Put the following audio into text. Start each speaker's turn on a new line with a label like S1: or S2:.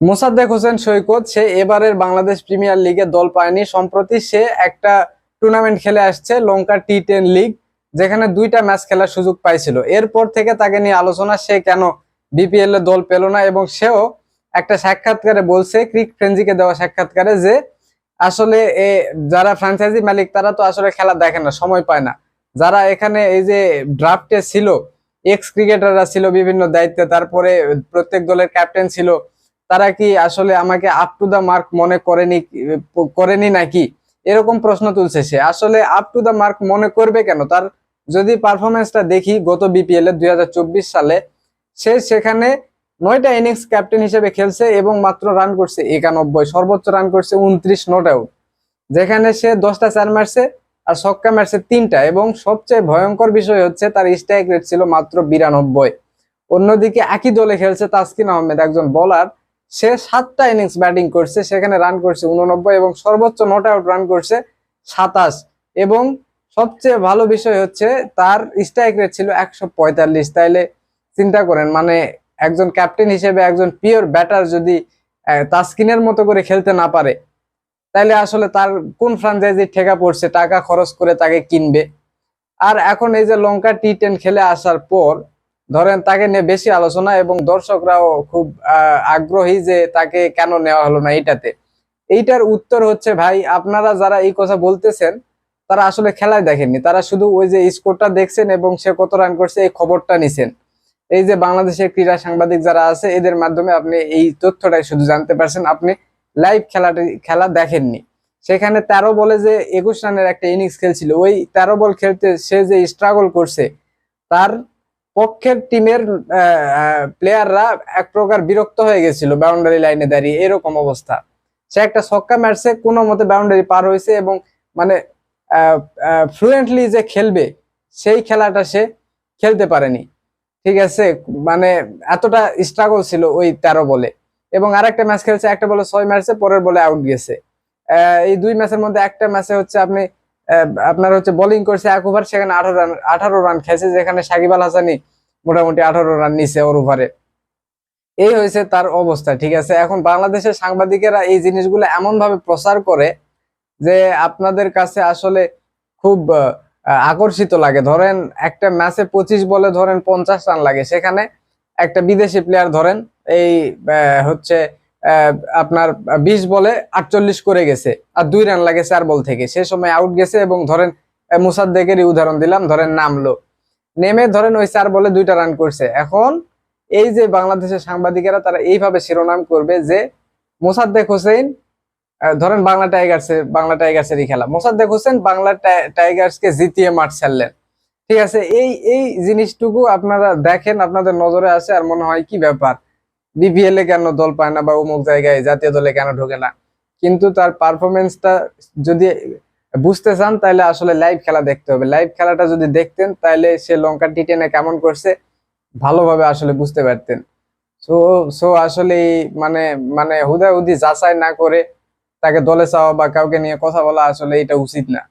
S1: মোসাদ্দেক হোসেন সৈকত, সে এবারের বাংলাদেশ প্রিমিয়ার লিগে দল পায়নি। সম্প্রতি সে একটা টুর্নামেন্ট খেলে আসছে, লঙ্কা টি টেন লিগ, যেখানে দুইটা ম্যাচ খেলার সুযোগ পাইছিল। এরপর থেকে তাকে নিয়ে আলোচনা, সে কেন বিপিএল এ দল পেল না এবং সেও একটা সাক্ষাৎকারে বলছে, ক্রিক ফ্রেঞ্জিকে দেওয়া সাক্ষাৎকারে যে, আসলে এ, যারা ফ্র্যাঞ্চাইজি মালিক, তারা তো আসলে খেলা দেখে না, সময় পায় না। যারা এখানে এই যে ড্রাফটে ছিল এক্স ক্রিকেটাররা ছিল বিভিন্ন দায়িত্বে, তারপরে প্রত্যেক দলের ক্যাপ্টেন ছিল তারা কি আসলে আমাকে আপ টু দা মার্ক মনে করেনি করেনি নাকি? এরকম প্রশ্ন তুলছে সে। আসলে আপ টু দা মার্ক মনে করবে কেন? তার যদি পারফরমেন্সটা দেখি গত বিপিএল এ দুই হাজার চব্বিশ সালে, সে সেখানে নয়টা ইনিংস ক্যাপ্টেন হিসেবে খেলছে এবং মাত্র রান করছে একানব্বই, সর্বোচ্চ রান করছে উনত্রিশ নট আউট যেখানে সে দশটা চার মারছে আর ছক্কা মারছে তিনটা এবং সবচেয়ে ভয়ঙ্কর বিষয় হচ্ছে তার স্ট্রাইক রেট ছিল মাত্র বিরানব্বই। অন্যদিকে একই দলে খেলছে তাসকিন আহমেদ, একজন বোলার সে সাতটা ইনিংস ব্যাটিং করছে, সেখানে রান করছে উননব্বই এবং সর্বোচ্চ নট আউট রান করছে সাতাশ। এবং সবচেয়ে ভালো বিষয় হচ্ছে তার স্ট্রাইক রেট ছিল একশো পঁয়তাল্লিশ। তাইলে চিন্তা করেন মানে একজন ক্যাপ্টেন হিসেবে একজন পিওর ব্যাটার যদি তাসকিনের মতো করে খেলতে না পারে, তাইলে আসলে তার কোন ফ্রাঞ্চাইজি ঠেকা পড়ছে, টাকা খরচ করে তাকে কিনবে। আর এখন এই যে লঙ্কা টি টেন খেলে আসার পর ধরেন তাকে নিয়ে বেশি আলোচনা এবং দর্শকরাও খুব আগ্রহী যে তাকে কেন নেওয়া হলো না এইটাতে। এইটার উত্তর হচ্ছে, ভাই, আপনারা যারা এই কথা বলতেছেন, তারা আসলে খেলায় দেখেননি। তারা শুধু ওই যে স্কোরটা দেখছেন এবং সে কত রান করছে, এই খবরটা নিছেন। এই যে বাংলাদেশের ক্রীড়া সাংবাদিক যারা আছে, এদের মাধ্যমে আপনি এই তথ্যটাই শুধু জানতে পারছেন, আপনি লাইভ খেলাটি, খেলা দেখেননি। সেখানে তেরো বলে যে একুশ রানের একটা ইনিংস খেলছিল, ওই তেরো বল খেলতে সে যে স্ট্রাগল করছে, তার পক্ষের টিমের প্লেয়াররা এক প্রকার বিরক্ত হয়ে গেছিল বাউন্ডারি লাইনে দাঁড়িয়ে। এরকম অবস্থা। সে একটা ছক্কা মারছে, কোনো মতে বাউন্ডারি পার হয়েছে এবং মানে ফ্লুয়েন্টলি যে খেলবে, সেই খেলাটা সে খেলতে পারেনি। ঠিক আছে? মানে এতটা স্ট্রাগল ছিল ওই তেরো বলে। এবং আরেকটা ম্যাচ খেলছে, একটা বলে ছয় মারছে, পরের বলে আউট গেছে। এই দুই ম্যাচের মধ্যে একটা ম্যাচে হচ্ছে আপনি আপনার হচ্ছে বোলিং করছে এক ওভার সেখানে আঠারো রান আঠারো রান খেয়েছে, যেখানে সাকিব আল হাসানি মোটামুটি আঠারো রান নিছে ওর ওভারে এই হয়েছে তার অবস্থা, ঠিক আছে? এখন বাংলাদেশের সাংবাদিকেরা এই জিনিসগুলো এমন ভাবে প্রচার করে যে আপনাদের কাছে আসলে খুব আকর্ষিত লাগে। ধরেন একটা ম্যাচে পঁচিশ বলে ধরেন পঞ্চাশ রান লাগে, সেখানে একটা বিদেশি প্লেয়ার ধরেন, এই হচ্ছে আপনার বিশ বলে আটচল্লিশ করে গেছে আর দুই রান লাগে চার বল থেকে। সে সময় আউট গেছে এবং ধরেন মুসাদ্দেকেরই উদাহরণ দিলাম, ধরেন নামলো। নেমে ধরেন ওই চার বলে দুইটা রান করছে। এখন এই যে বাংলাদেশের সাংবাদিকেরা, তারা এইভাবে শিরোনাম করবে যে মোসাদ্দেক হোসেন ধরেন বাংলা টাইগার্সের বাংলা টাইগার্সেরই খেলা। মোসাদ্দেক হোসেন বাংলা টাইগার্সকে জিতিয়ে মাঠ ছাড়লেন। ঠিক আছে, এই এই জিনিসটুকু আপনারা দেখেন, আপনাদের নজরে আসে আর মনে হয় কি ব্যাপার। বিপিএল এ কেন দল পায় না বা অমুক জায়গায় জাতীয় দলে কেন ঢোকে না? কিন্তু তার পারফরমেন্সটা যদি বুঝতে চান, তাহলে আসলে লাইভ খেলা দেখতে হবে। লাইভ খেলাটা যদি দেখতেন, তাহলে সে লঙ্কা টি টেনে কেমন করছে, ভালোভাবে আসলে বুঝতে পারতেন। সো সো আসলে মানে মানে হুদাহুদি যাচাই না করে তাকে দলে চাওয়া বা কাউকে নিয়ে কথা বলা আসলে এটা উচিত না।